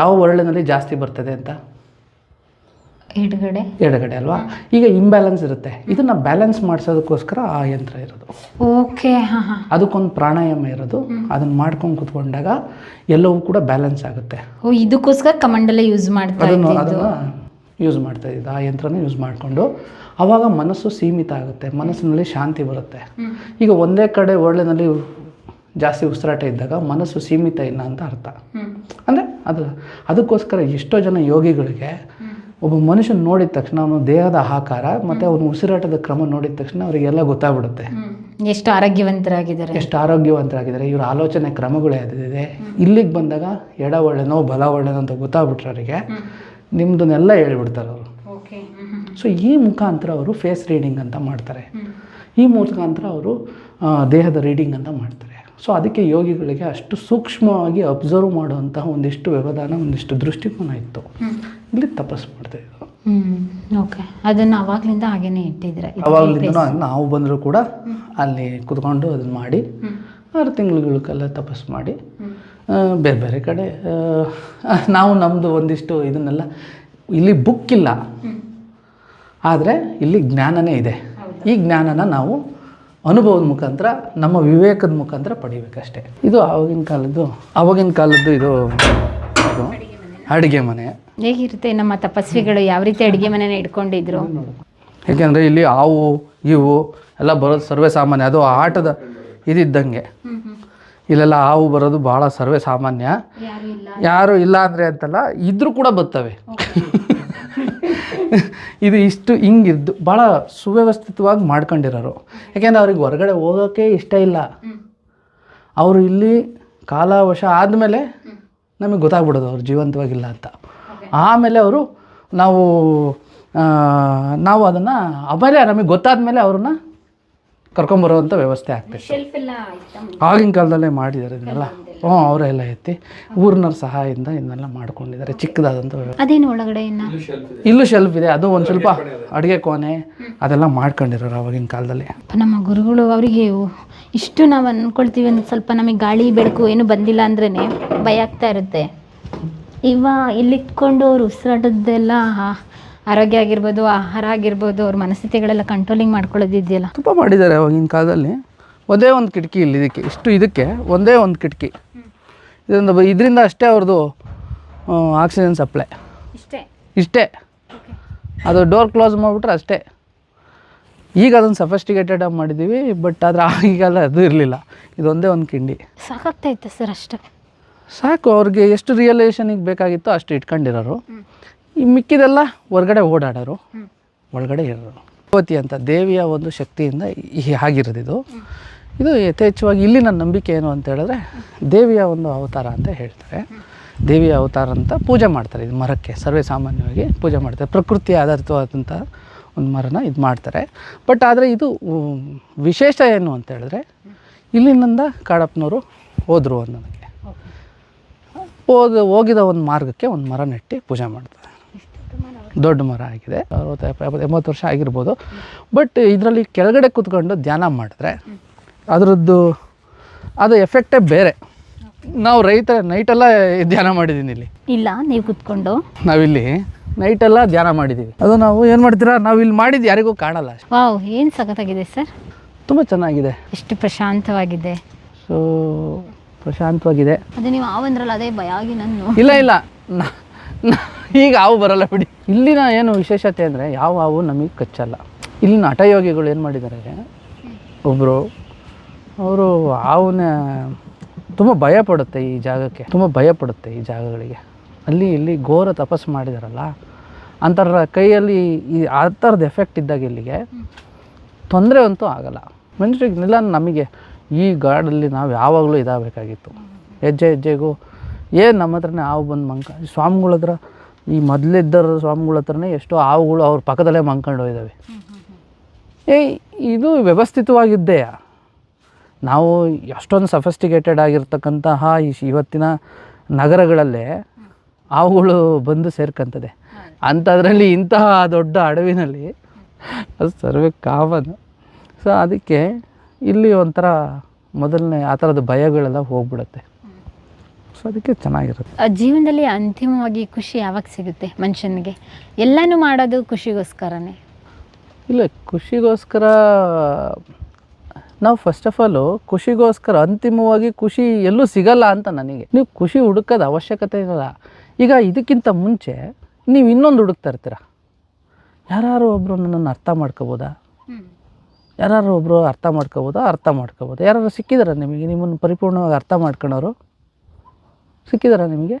Speaker 1: ಯಾವ ಒರಳಿನಲ್ಲಿ ಜಾಸ್ತಿ ಬರ್ತದೆ ಅಂತ?
Speaker 2: ಎಡಗಡೆ.
Speaker 1: ಎಡಗಡೆ ಅಲ್ವಾ? ಈಗ ಇಂಬ್ಯಾಲೆನ್ಸ್ ಇರುತ್ತೆ. ಇದನ್ನ ಬ್ಯಾಲೆನ್ಸ್ ಮಾಡಿಸೋದಕ್ಕೋಸ್ಕರ ಆ ಯಂತ್ರ ಇರೋದು.
Speaker 2: ಓಕೆ
Speaker 1: ಅದಕ್ಕೊಂದು ಪ್ರಾಣಾಯಾಮ ಇರೋದು. ಅದನ್ನ ಮಾಡ್ಕೊಂಡು ಕುತ್ಕೊಂಡಾಗ ಎಲ್ಲವೂ ಕೂಡ ಬ್ಯಾಲೆನ್ಸ್ ಆಗುತ್ತೆ.
Speaker 2: ಓ ಇದಕ್ಕೋಸ್ಕರ ಕಮಂಡಲ ಯೂಸ್ ಮಾಡ್ತಾರೆ
Speaker 1: ಅದನ್ನು ಯೂಸ್ ಮಾಡ್ತಾ ಇದ್ದ. ಆ ಯಂತ್ರನ ಯೂಸ್ ಮಾಡಿಕೊಂಡು ಆವಾಗ ಮನಸ್ಸು ಸೀಮಿತ ಆಗುತ್ತೆ. ಮನಸ್ಸಿನಲ್ಲಿ ಶಾಂತಿ ಬರುತ್ತೆ. ಈಗ ಒಂದೇ ಕಡೆ ಒಳ್ಳೆನಲ್ಲಿ ಜಾಸ್ತಿ ಉಸಿರಾಟ ಇದ್ದಾಗ ಮನಸ್ಸು ಸೀಮಿತ ಇಲ್ಲ ಅಂತ ಅರ್ಥ. ಅಂದರೆ ಅದು ಅದಕ್ಕೋಸ್ಕರ ಎಷ್ಟೋ ಜನ ಯೋಗಿಗಳಿಗೆ ಒಬ್ಬ ಮನುಷ್ಯನ ನೋಡಿದ ತಕ್ಷಣ ಅವನು ದೇಹದ ಆಕಾರ ಮತ್ತು ಅವನು ಉಸಿರಾಟದ ಕ್ರಮ ನೋಡಿದ ತಕ್ಷಣ ಅವರಿಗೆಲ್ಲ ಗೊತ್ತಾಗ್ಬಿಡುತ್ತೆ.
Speaker 2: ಎಷ್ಟು ಆರೋಗ್ಯವಂತರಾಗಿದ್ದಾರೆ.
Speaker 1: ಎಷ್ಟು ಆರೋಗ್ಯವಂತರಾಗಿದ್ದಾರೆ. ಇವರ ಆಲೋಚನೆ ಕ್ರಮಗಳು ಯಾವುದಿದೆ ಇಲ್ಲಿಗೆ ಬಂದಾಗ ಎಡ ಒಳ್ಳೆನೋ ಬಲ ಒಳ್ಳೆನೋ ಅಂತ ಗೊತ್ತಾಗ್ಬಿಟ್ರೆ ಅವರಿಗೆ. ನಿಮ್ಮದನ್ನೆಲ್ಲ ಹೇಳ್ಬಿಡ್ತಾರೆ ಅವರು.
Speaker 2: ಓಕೆ
Speaker 1: ಸೊ ಈ ಮುಖಾಂತರ ಅವರು ಫೇಸ್ ರೀಡಿಂಗ್ ಅಂತ ಮಾಡ್ತಾರೆ. ಈ ಮುಖಾಂತರ ಅವರು ದೇಹದ ರೀಡಿಂಗ್ ಅಂತ ಮಾಡ್ತಾರೆ. ಸೊ ಅದಕ್ಕೆ ಯೋಗಿಗಳಿಗೆ ಅಷ್ಟು ಸೂಕ್ಷ್ಮವಾಗಿ ಅಬ್ಸರ್ವ್ ಮಾಡುವಂತಹ ಒಂದಿಷ್ಟು ವ್ಯವಧಾನ ಒಂದಿಷ್ಟು ದೃಷ್ಟಿಕೋನ ಇತ್ತು. ಇಲ್ಲಿ ತಪಸ್ ಮಾಡ್ತಾ ಇದ್ರು
Speaker 2: ಓಕೆ ಅದನ್ನು ಅವಾಗ್ಲಿಂದ ಹಾಗೇನೆ ಇಟ್ಟಿದ್ರೆ
Speaker 1: ಅವಾಗಲಿಂದ ನಾವು ಬಂದರೂ ಕೂಡ ಅಲ್ಲಿ ಕುತ್ಕೊಂಡು ಅದನ್ನ ಮಾಡಿ ಆರು ತಿಂಗಳುಗಳಕ್ಕೆಲ್ಲ ತಪಸ್ ಮಾಡಿ ಬೇರೆ ಬೇರೆ ಕಡೆ ನಾವು ನಮ್ಮದು ಒಂದಿಷ್ಟು ಇದನ್ನೆಲ್ಲ ಇಲ್ಲಿ ಬುಕ್ ಇಲ್ಲ. ಆದರೆ ಇಲ್ಲಿ ಜ್ಞಾನನೇ ಇದೆ. ಈ ಜ್ಞಾನನ ನಾವು ಅನುಭವದ ಮುಖಾಂತರ ನಮ್ಮ ವಿವೇಕದ ಮುಖಾಂತರ ಪಡಿಬೇಕಷ್ಟೇ. ಇದು ಆವಾಗಿನ ಕಾಲದ್ದು ಆವಾಗಿನ ಕಾಲದ್ದು ಇದು ಅಡುಗೆ ಮನೆ.
Speaker 2: ಹೇಗಿರುತ್ತೆ ನಮ್ಮ ತಪಸ್ವಿಗಳು ಯಾವ ರೀತಿ ಅಡುಗೆ ಮನೆನ ಇಟ್ಕೊಂಡಿದ್ರು?
Speaker 1: ಏಕೆಂದರೆ ಇಲ್ಲಿ ಹಾವು ಇವು ಎಲ್ಲ ಬರೋದು ಸರ್ವೇ ಸಾಮಾನ್ಯ ಅದು ಆಟದ ಇದಿದ್ದಂಗೆ. ಇಲ್ಲೆಲ್ಲ ಹಾವು ಬರೋದು ಭಾಳ ಸರ್ವೇ ಸಾಮಾನ್ಯ. ಯಾರು ಇಲ್ಲ. ಅಂದರೆ ಅಂತಲ್ಲ ಇದ್ರೂ ಕೂಡ ಬರ್ತವೆ ಇದು ಇಷ್ಟು ಹಿಂಗಿದ್ದು ಭಾಳ ಸುವ್ಯವಸ್ಥಿತವಾಗಿ ಮಾಡ್ಕೊಂಡಿರೋರು. ಯಾಕೆಂದ್ರೆ ಅವ್ರಿಗೆ ಹೊರಗಡೆ ಹೋಗೋಕ್ಕೆ ಇಷ್ಟ ಇಲ್ಲ. ಅವರು ಇಲ್ಲಿ ಕಾಲಾವಶ ಆದಮೇಲೆ ನಮಗೆ ಗೊತ್ತಾಗ್ಬಿಡೋದು ಅವ್ರು ಜೀವಂತವಾಗಿಲ್ಲ ಅಂತ. ಆಮೇಲೆ ಅವರು ನಾವು ನಾವು ಅದನ್ನು ಆಮೇಲೆ ನಮಗೆ ಗೊತ್ತಾದ ಮೇಲೆ ಅವ್ರನ್ನ ಕರ್ಕೊಂಬರುವಂಥ ವ್ಯವಸ್ಥೆ
Speaker 2: ಆಗ್ತಿತ್ತು.
Speaker 1: ಆಗಿನ ಕಾಲದಲ್ಲೇ ಮಾಡಿದ್ದಾರೆ ಇದನ್ನೆಲ್ಲ ಹ್ಞೂ ಅವರೆಲ್ಲ ಎತ್ತಿ ಊರಿನವ್ರ ಸಹಾಯದಿಂದ ಇದನ್ನೆಲ್ಲ ಮಾಡ್ಕೊಂಡಿದ್ದಾರೆ ಚಿಕ್ಕದಾದಂಥ
Speaker 2: ಅದೇನು ಒಳಗಡೆ ಇನ್ನ?
Speaker 1: ಇಲ್ಲೂ ಶೆಲ್ಫ್ ಇದೆ. ಅದು ಒಂದು ಸ್ವಲ್ಪ ಅಡುಗೆ ಕೋಣೆ ಅದೆಲ್ಲ ಮಾಡ್ಕೊಂಡಿರೋರು ಅವಾಗಿನ ಕಾಲದಲ್ಲಿ.
Speaker 2: ನಮ್ಮ ಗುರುಗಳು ಅವರಿಗೆ ಇಷ್ಟು ನಾವು ಅಂದ್ಕೊಳ್ತೀವಿ ಅಂದ್ರೆ ಸ್ವಲ್ಪ ನಮಗೆ ಗಾಳಿ ಬೆಳಕು ಏನು ಬಂದಿಲ್ಲ ಅಂದ್ರೇ ಭಯ ಆಗ್ತಾ ಇರುತ್ತೆ. ಇವ ಇಲ್ಲಿಟ್ಕೊಂಡು ಅವ್ರು ಉಸಿರಾಟದ್ದೆಲ್ಲ ಆರೋಗ್ಯ ಆಗಿರ್ಬೋದು ಆಹಾರ ಆಗಿರ್ಬೋದು ಅವ್ರ ಮನಸ್ಥಿತಿಗಳೆಲ್ಲ ಕಂಟ್ರೋಲಿಂಗ್ ಮಾಡ್ಕೊಳ್ಳೋದಿದೆಯಲ್ಲ?
Speaker 1: ತುಂಬ ಮಾಡಿದ್ದಾರೆ ಅವಾಗಿನ ಕಾಲದಲ್ಲಿ. ಒಂದೇ ಒಂದು ಕಿಟಕಿ ಇಲ್ಲಿ ಇದಕ್ಕೆ ಇಷ್ಟು ಇದಕ್ಕೆ ಒಂದೇ ಒಂದು ಕಿಟಕಿ. ಇದೊಂದು ಇದರಿಂದ ಅಷ್ಟೇ ಅವ್ರದ್ದು ಆಕ್ಸಿಜನ್ ಸಪ್ಲೈ
Speaker 2: ಇಷ್ಟೇ?
Speaker 1: ಇಷ್ಟೇ. ಅದು ಡೋರ್ ಕ್ಲೋಸ್ ಮಾಡಿಬಿಟ್ರೆ ಅಷ್ಟೇ. ಈಗ ಅದನ್ನು ಸಫೆಸ್ಟಿಗೇಟೆಡ್ ಆಗಿ ಮಾಡಿದ್ದೀವಿ ಬಟ್ ಆದರೆ ಈಗೆಲ್ಲ ಅದು ಇರಲಿಲ್ಲ. ಇದೊಂದೇ ಒಂದು ಕಿಂಡಿ.
Speaker 2: ಸಾಕಾಗ್ತಾ ಇತ್ತು ಸರ್ ಅಷ್ಟು.
Speaker 1: ಸಾಕು ಅವ್ರಿಗೆ ಎಷ್ಟು ರಿಯಲೈಸೇಷನಿಗೆ ಬೇಕಾಗಿತ್ತೋ ಅಷ್ಟು ಇಟ್ಕೊಂಡಿರೋರು. ಈ ಮಿಕ್ಕಿದೆಲ್ಲ ಹೊರಗಡೆ ಓಡಾಡೋರು ಒಳಗಡೆ ಇರೋರು. ಭಗವತಿ ಅಂತ ದೇವಿಯ ಒಂದು ಶಕ್ತಿಯಿಂದ ಈ ಆಗಿರೋದು ಇದು. ಇದು ಯಥೇಚ್ಛವಾಗಿ ನನ್ನ ನಂಬಿಕೆ ಏನು ಅಂತ ಹೇಳಿದ್ರೆ ದೇವಿಯ ಒಂದು ಅವತಾರ ಅಂತ ಹೇಳ್ತಾರೆ. ದೇವಿಯ ಅವತಾರ ಅಂತ ಪೂಜೆ ಮಾಡ್ತಾರೆ ಇದು ಮರಕ್ಕೆ ಸರ್ವೇ ಸಾಮಾನ್ಯವಾಗಿ ಪೂಜೆ ಮಾಡ್ತಾರೆ. ಪ್ರಕೃತಿ ಆಧಾರಿತವಾದಂಥ ಒಂದು ಮರನ ಇದು ಮಾಡ್ತಾರೆ. ಬಟ್ ಆದರೆ ಇದು ವಿಶೇಷ ಏನು ಅಂತ ಹೇಳಿದ್ರೆ ಇಲ್ಲಿನಿಂದ ಕಾಡಪ್ಪನವರು ಹೋದರು ಅನ್ನೋದಕ್ಕೆ. ಹೋದ ಹೋಗಿದ ಒಂದು ಮಾರ್ಗಕ್ಕೆ ಒಂದು ಮರ ನೆಟ್ಟಿ ಪೂಜೆ ಮಾಡ್ತಾರೆ. ದೊಡ್ಡ ಮರ ಆಗಿದೆ. ಅರವತ್ತು ಎಂಬತ್ತು ವರ್ಷ ಆಗಿರ್ಬೋದು. ಬಟ್ ಇದರಲ್ಲಿ ಕೆಳಗಡೆ ಕೂತ್ಕೊಂಡು ಧ್ಯಾನ ಮಾಡಿದ್ರೆ ಅದರದ್ದು ಅದು ಎಫೆಕ್ಟೇ ಬೇರೆ. ನಾವು ರೈತ ನೈಟೆಲ್ಲ ಧ್ಯಾನ ಮಾಡಿದ್ದೀನಿ ಇಲ್ಲಿ.
Speaker 2: ಇಲ್ಲ ನೀವು ಕುತ್ಕೊಂಡು.
Speaker 1: ನಾವಿಲ್ಲಿ ನೈಟೆಲ್ಲ ಧ್ಯಾನ ಮಾಡಿದ್ದೀವಿ ಅದು ನಾವು ಏನು ಮಾಡ್ತೀರಾ? ನಾವು ಇಲ್ಲಿ ಮಾಡಿದ್ದು ಯಾರಿಗೂ ಕಾಣಲ್ಲ
Speaker 2: ವಾವ್ ಏನು ಸಖತ್ತಾಗಿದೆ ಸರ್?
Speaker 1: ತುಂಬ ಚೆನ್ನಾಗಿದೆ.
Speaker 2: ಎಷ್ಟು ಪ್ರಶಾಂತವಾಗಿದೆ.
Speaker 1: ಸೊ ಪ್ರಶಾಂತವಾಗಿದೆ.
Speaker 2: ಅದೇ ನೀವು ಆವಂದ್ರಲ್ಲ ಅದೇ ಭಯ ಆಗಿ ನಾನು
Speaker 1: ಇಲ್ಲ ಇಲ್ಲ. ಈಗ ಹಾವು ಬರಲ್ಲ ಬಿಡಿ. ಇಲ್ಲಿನ ಏನು ವಿಶೇಷತೆ ಅಂದರೆ ಯಾವ ಹಾವು ನಮಗೆ ಕಚ್ಚಲ್ಲ. ಇಲ್ಲಿನ ಹಠಯೋಗಿಗಳು ಏನು ಮಾಡಿದ್ದಾರೆ? ಒಬ್ಬರು ಅವರು ಹಾವನ್ನ ತುಂಬ ಭಯ ಪಡುತ್ತೆ ಈ ಜಾಗಕ್ಕೆ. ತುಂಬ ಭಯ ಪಡುತ್ತೆ ಈ ಜಾಗಗಳಿಗೆ. ಅಲ್ಲಿ ಇಲ್ಲಿ ಘೋರ ತಪಸ್ಸು ಮಾಡಿದಾರಲ್ಲ. ಅಂಥರ ಕೈಯಲ್ಲಿ ಈ ಆ ಥರದ ಎಫೆಕ್ಟ್ ಇದ್ದಾಗ ಇಲ್ಲಿಗೆ ತೊಂದರೆ ಅಂತೂ ಆಗಲ್ಲ. ನಿಲ್ಲ ನಮಗೆ ಈ ಗಾಡಲ್ಲಿ ನಾವು ಯಾವಾಗಲೂ ಇದಾಗಬೇಕಾಗಿತ್ತು. ಹೆಜ್ಜೆ ಹೆಜ್ಜೆಗೂ ಏನು ನಮ್ಮ ಹತ್ರನೇ ಹಾವು ಬಂದು ಮಂಕ? ಸ್ವಾಮಿಗಳ ಹತ್ರ, ಈ ಮೊದಲಿದ್ದರ ಸ್ವಾಮಿಗಳ ಹತ್ರನೇ ಎಷ್ಟೋ ಹಾವುಗಳು ಅವ್ರ ಪಕ್ಕದಲ್ಲೇ ಮಂಕೊಂಡು ಹೋಗಿದ್ದಾವೆ ಏಯ್ ಇದು ವ್ಯವಸ್ಥಿತವಾಗಿದ್ದೇ? ನಾವು ಎಷ್ಟೊಂದು ಸಫಿಸ್ಟಿಕೇಟೆಡ್ ಆಗಿರ್ತಕ್ಕಂತಹ ಈ ಇವತ್ತಿನ ನಗರಗಳಲ್ಲೇ ಹಾವುಗಳು ಬಂದು ಸೇರ್ಕಂತದೆ. ಅಂಥದ್ರಲ್ಲಿ ಇಂತಹ ದೊಡ್ಡ ಅಡವಿನಲ್ಲಿ ಅದು ಸರ್ವೇ ಕಾಮನ್. ಸೊ ಅದಕ್ಕೆ ಇಲ್ಲಿ ಒಂಥರ ಮೊದಲನೇ, ಆ ಥರದ ಭಯಗಳೆಲ್ಲ ಹೋಗ್ಬಿಡುತ್ತೆ. ಸೊ ಅದಕ್ಕೆ ಚೆನ್ನಾಗಿರುತ್ತೆ.
Speaker 2: ಆ ಜೀವನದಲ್ಲಿ ಅಂತಿಮವಾಗಿ ಖುಷಿ ಯಾವಾಗ ಸಿಗುತ್ತೆ ಮನುಷ್ಯನಿಗೆ? ಎಲ್ಲನೂ ಮಾಡೋದು ಖುಷಿಗೋಸ್ಕರನೇ.
Speaker 1: ಇಲ್ಲ ಖುಷಿಗೋಸ್ಕರ ನಾವು ಫಸ್ಟ್ ಆಫ್ ಆಲು ಖುಷಿಗೋಸ್ಕರ ಅಂತಿಮವಾಗಿ ಖುಷಿ ಎಲ್ಲೂ ಸಿಗಲ್ಲ ಅಂತ ನನಗೆ. ನೀವು ಖುಷಿ ಹುಡುಕೋದು ಅವಶ್ಯಕತೆ ಇರಲ್ಲ. ಈಗ ಇದಕ್ಕಿಂತ ಮುಂಚೆ ನೀವು ಇನ್ನೊಂದು ಹುಡುಕ್ತಾ ಇರ್ತೀರ? ಯಾರು ಒಬ್ಬರು ನನ್ನನ್ನು ಅರ್ಥ ಮಾಡ್ಕೋಬೋದಾ? ಯಾರು ಒಬ್ಬರು ಅರ್ಥ ಮಾಡ್ಕೋಬೋದಾ? ಅರ್ಥ ಮಾಡ್ಕೋಬೋದು. ಯಾರು ಸಿಕ್ಕಿದಾರ ನಿಮಗೆ ನಿಮ್ಮನ್ನು ಪರಿಪೂರ್ಣವಾಗಿ ಅರ್ಥ ಮಾಡ್ಕೊಳೋರು? ಸಿಕ್ಕಿದಾರ ನಿಮಗೆ?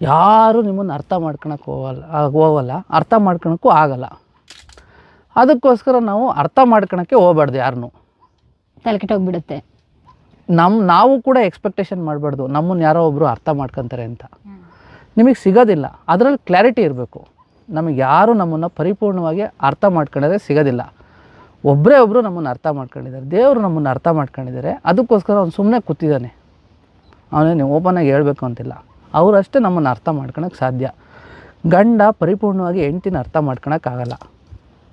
Speaker 1: ಯಾರೂ ನಿಮ್ಮನ್ನು ಅರ್ಥ ಮಾಡ್ಕೊಳಕ್ಕೆ ಹೋಗಲ್ಲ ಹೋಗಲ್ಲ ಅರ್ಥ ಮಾಡ್ಕೊಳಕ್ಕೂ ಆಗಲ್ಲ. ಅದಕ್ಕೋಸ್ಕರ ನಾವು ಅರ್ಥ ಮಾಡ್ಕೊಳಕ್ಕೆ ಹೋಗ್ಬಾರ್ದು ಯಾರನ್ನೂ
Speaker 2: ತಲೆ ಕೆಟ್ಟೋಗ್ಬಿಡುತ್ತೆ
Speaker 1: ನಮ್ಮ ನಾವು ಕೂಡ ಎಕ್ಸ್ಪೆಕ್ಟೇಷನ್ ಮಾಡಬಾರ್ದು ನಮ್ಮನ್ನು ಯಾರೋ ಒಬ್ಬರು ಅರ್ಥ ಮಾಡ್ಕೊತಾರೆ ಅಂತ. ನಿಮಗೆ ಸಿಗೋದಿಲ್ಲ ಅದರಲ್ಲಿ ಕ್ಲಾರಿಟಿ ಇರಬೇಕು. ನಮಗೆ ಯಾರು ನಮ್ಮನ್ನು ಪರಿಪೂರ್ಣವಾಗಿ ಅರ್ಥ ಮಾಡ್ಕೊಂಡಿದ್ರೆ ಸಿಗೋದಿಲ್ಲ. ಒಬ್ಬರೇ ಒಬ್ಬರು ನಮ್ಮನ್ನು ಅರ್ಥ ಮಾಡ್ಕೊಂಡಿದ್ದಾರೆ ದೇವರು ನಮ್ಮನ್ನು ಅರ್ಥ ಮಾಡ್ಕೊಂಡಿದ್ದಾರೆ ಅದಕ್ಕೋಸ್ಕರ ಅವ್ನು ಸುಮ್ಮನೆ ಕೂತಿದ್ದಾನೆ. ಅವನೇನು ಓಪನಾಗಿ ಹೇಳಬೇಕು ಅಂತಿಲ್ಲ. ಅವರಷ್ಟೇ ನಮ್ಮನ್ನು ಅರ್ಥ ಮಾಡ್ಕೊಳಕ್ಕೆ ಸಾಧ್ಯ. ಗಂಡ ಪರಿಪೂರ್ಣವಾಗಿ ಹೆಂಡ್ತಿನ ಅರ್ಥ ಮಾಡ್ಕೊಳಕ್ಕಾಗಲ್ಲ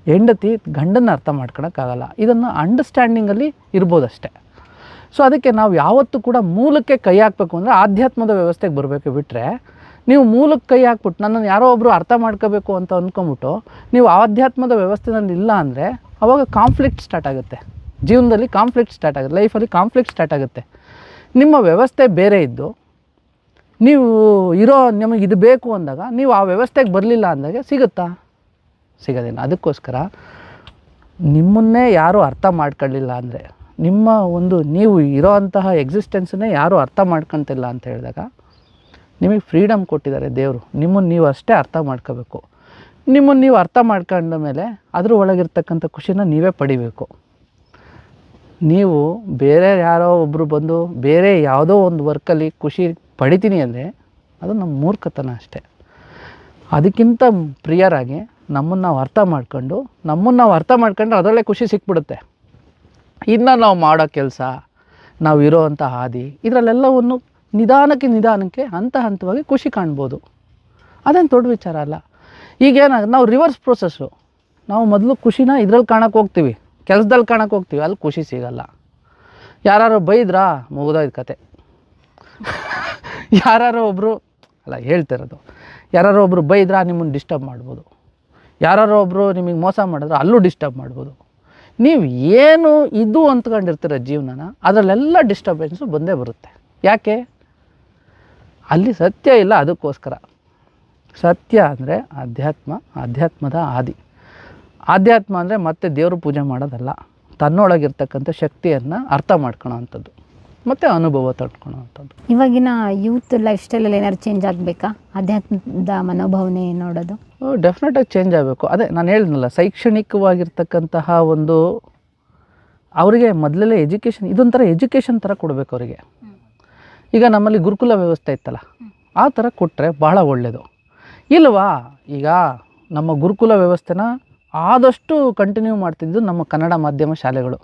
Speaker 1: ಹೆಂಡತಿ ಗಂಡನ ಅರ್ಥ ಮಾಡ್ಕೊಳಕ್ಕಾಗಲ್ಲ ಇದನ್ನು ಅಂಡರ್ಸ್ಟ್ಯಾಂಡಿಂಗಲ್ಲಿ ಇರ್ಬೋದಷ್ಟೇ. ಸೊ ಅದಕ್ಕೆ ನಾವು ಯಾವತ್ತೂ ಕೂಡ ಮೂಲಕ್ಕೆ ಕೈ ಹಾಕಬೇಕು ಅಂದರೆ ಆಧ್ಯಾತ್ಮದ ವ್ಯವಸ್ಥೆಗೆ ಬರಬೇಕು ಬಿಟ್ಟರೆ ನೀವು ಮೂಲಕ್ಕೆ ಕೈ ಹಾಕ್ಬಿಟ್ಟು ನನ್ನನ್ನು ಯಾರೋ ಒಬ್ಬರು ಅರ್ಥ ಮಾಡ್ಕೋಬೇಕು ಅಂತ ಅಂದ್ಕೊಂಬಿಟ್ಟು ನೀವು ಆಧ್ಯಾತ್ಮದ ವ್ಯವಸ್ಥೆನಲ್ಲಿ ಇಲ್ಲ ಅಂದರೆ ಅವಾಗ ಕಾನ್ಫ್ಲಿಕ್ಟ್ ಸ್ಟಾರ್ಟ್ ಆಗುತ್ತೆ. ಜೀವನದಲ್ಲಿ ಕಾನ್ಫ್ಲಿಕ್ಟ್ ಸ್ಟಾರ್ಟ್ ಆಗುತ್ತೆ. ಲೈಫಲ್ಲಿ ಕಾನ್ಫ್ಲಿಕ್ಟ್ ಸ್ಟಾರ್ಟ್ ಆಗುತ್ತೆ. ನಿಮ್ಮ ವ್ಯವಸ್ಥೆ ಬೇರೆ ಇದ್ದು, ನೀವು ಇರೋ ನಿಮಗೆ ಇದು ಬೇಕು ಅಂದಾಗ ನೀವು ಆ ವ್ಯವಸ್ಥೆಗೆ ಬರಲಿಲ್ಲ ಅಂದಾಗ ಸಿಗುತ್ತಾ? ಸಿಗೋದಿಲ್ಲ. ಅದಕ್ಕೋಸ್ಕರ ನಿಮ್ಮನ್ನೇ ಯಾರೂ ಅರ್ಥ ಮಾಡ್ಕೊಳ್ಳಿಲ್ಲ ಅಂದರೆ, ನಿಮ್ಮ ಒಂದು ನೀವು ಇರೋ ಅಂತಹ ಎಕ್ಸಿಸ್ಟೆನ್ಸನ್ನೇ ಯಾರೂ ಅರ್ಥ ಮಾಡ್ಕೊತಿಲ್ಲ ಅಂತ ಹೇಳಿದಾಗ ನಿಮಗೆ ಫ್ರೀಡಮ್ ಕೊಟ್ಟಿದ್ದಾರೆ ದೇವರು. ನಿಮ್ಮನ್ನು ನೀವು ಅಷ್ಟೇ ಅರ್ಥ ಮಾಡ್ಕೋಬೇಕು. ನಿಮ್ಮನ್ನು ನೀವು ಅರ್ಥ ಮಾಡ್ಕೊಂಡ ಮೇಲೆ ಅದ್ರ ಒಳಗಿರ್ತಕ್ಕಂಥ ಖುಷಿನ ನೀವೇ ಪಡಿಬೇಕು. ನೀವು ಬೇರೆ ಯಾರೋ ಒಬ್ಬರು ಬಂದು ಬೇರೆ ಯಾವುದೋ ಒಂದು ವರ್ಕಲ್ಲಿ ಖುಷಿ ಪಡಿತೀನಿ ಅಂದರೆ ಅದು ನಮ್ಮ ಮೂರ್ಖತನ ಅಷ್ಟೇ. ಅದಕ್ಕಿಂತ ಪ್ರಿಯರಾಗಿ ನಮ್ಮನ್ನು ನಾವು ಅರ್ಥ ಮಾಡ್ಕೊಂಡು, ನಮ್ಮನ್ನು ನಾವು ಅರ್ಥ ಮಾಡ್ಕೊಂಡ್ರೆ ಅದರಲ್ಲೇ ಖುಷಿ ಸಿಕ್ಬಿಡುತ್ತೆ. ಇನ್ನು ನಾವು ಮಾಡೋ ಕೆಲಸ, ನಾವು ಇರೋವಂಥ ಹಾದಿ, ಇದರಲ್ಲೆಲ್ಲವನ್ನು ನಿಧಾನಕ್ಕೆ ನಿಧಾನಕ್ಕೆ ಹಂತ ಹಂತವಾಗಿ ಖುಷಿ ಕಾಣ್ಬೋದು. ಅದೇನು ದೊಡ್ಡ ವಿಚಾರ ಅಲ್ಲ. ಈಗೇನಾಗ ನಾವು ರಿವರ್ಸ್ ಪ್ರೊಸೆಸ್ಸು ನಾವು ಮೊದಲು ಖುಷಿನ ಇದ್ರಲ್ಲಿ ಕಾಣಕ್ಕೆ ಹೋಗ್ತೀವಿ. ಕೆಲಸದಲ್ಲಿ ಕಾಣಕ್ಕೆ ಹೋಗ್ತೀವಿ, ಅಲ್ಲಿ ಖುಷಿ ಸಿಗಲ್ಲ. ಯಾರು ಬೈದ್ರಾ? ಮುಗಿದೋಯ್ತು ಕತೆ. ಯಾರು ಒಬ್ಬರು ಅಲ್ಲ ಹೇಳ್ತಿರೋದು ಯಾರು ಒಬ್ಬರು ಬೈದ್ರಾ, ನಿಮ್ಮನ್ನು ಡಿಸ್ಟರ್ಬ್ ಮಾಡ್ಬೋದು. ಯಾರು ಒಬ್ಬರು ನಿಮಗೆ ಮೋಸ ಮಾಡಿದ್ರೆ ಅಲ್ಲೂ ಡಿಸ್ಟರ್ಬ್ ಮಾಡ್ಬೋದು. ನೀವು ಏನು ಇದು ಅಂದ್ಕೊಂಡಿರ್ತೀರ ಜೀವನನ, ಅದರಲ್ಲೆಲ್ಲ ಡಿಸ್ಟರ್ಬೆನ್ಸು ಬಂದೇ ಬರುತ್ತೆ. ಯಾಕೆ? ಅಲ್ಲಿ ಸತ್ಯ ಇಲ್ಲ, ಅದಕ್ಕೋಸ್ಕರ. ಸತ್ಯ ಅಂದರೆ ಅಧ್ಯಾತ್ಮ ಅಧ್ಯಾತ್ಮದ ಆದಿ. ಆಧ್ಯಾತ್ಮ ಅಂದರೆ ಮತ್ತೆ ದೇವರು ಪೂಜೆ ಮಾಡೋದಲ್ಲ. ತನ್ನೊಳಗಿರ್ತಕ್ಕಂಥ ಶಕ್ತಿಯನ್ನು ಅರ್ಥ ಮಾಡ್ಕೊಳೋ ಅಂಥದ್ದು ಮತ್ತು ಅನುಭವ ತಡ್ಕೊಳೋ ಅಂಥದ್ದು
Speaker 2: ಇವಾಗಿನ ಯೂತ್ ಲೈಫ್ ಸ್ಟೈಲಲ್ಲಿ ಏನಾದ್ರು ಚೇಂಜ್ ಆಗಬೇಕಾ? ಆಧ್ಯಾತ್ಮದ ಮನೋಭಾವನೆ ನೋಡೋದು?
Speaker 1: ಡೆಫಿನೆಟಾಗಿ ಚೇಂಜ್ ಆಗಬೇಕು. ಅದೇ ನಾನು ಹೇಳಿದ್ನಲ್ಲ ಶೈಕ್ಷಣಿಕವಾಗಿರ್ತಕ್ಕಂತಹ ಒಂದು ಅವರಿಗೆ ಮೊದಲೇ ಎಜುಕೇಷನ್ ಇದೊಂಥರ ಎಜುಕೇಷನ್ ಥರ ಕೊಡಬೇಕು ಅವರಿಗೆ. ಈಗ ನಮ್ಮಲ್ಲಿ ಗುರುಕುಲ ವ್ಯವಸ್ಥೆ ಇತ್ತಲ್ಲ ಆ ಥರ ಕೊಟ್ಟರೆ ಭಾಳ ಒಳ್ಳೆಯದು ಇಲ್ವಾ? ಈಗ ನಮ್ಮ ಗುರುಕುಲ ವ್ಯವಸ್ಥೆನ ಆದಷ್ಟು ಕಂಟಿನ್ಯೂ ಮಾಡ್ತಿದ್ದು ನಮ್ಮ ಕನ್ನಡ ಮಾಧ್ಯಮ ಶಾಲೆಗಳು.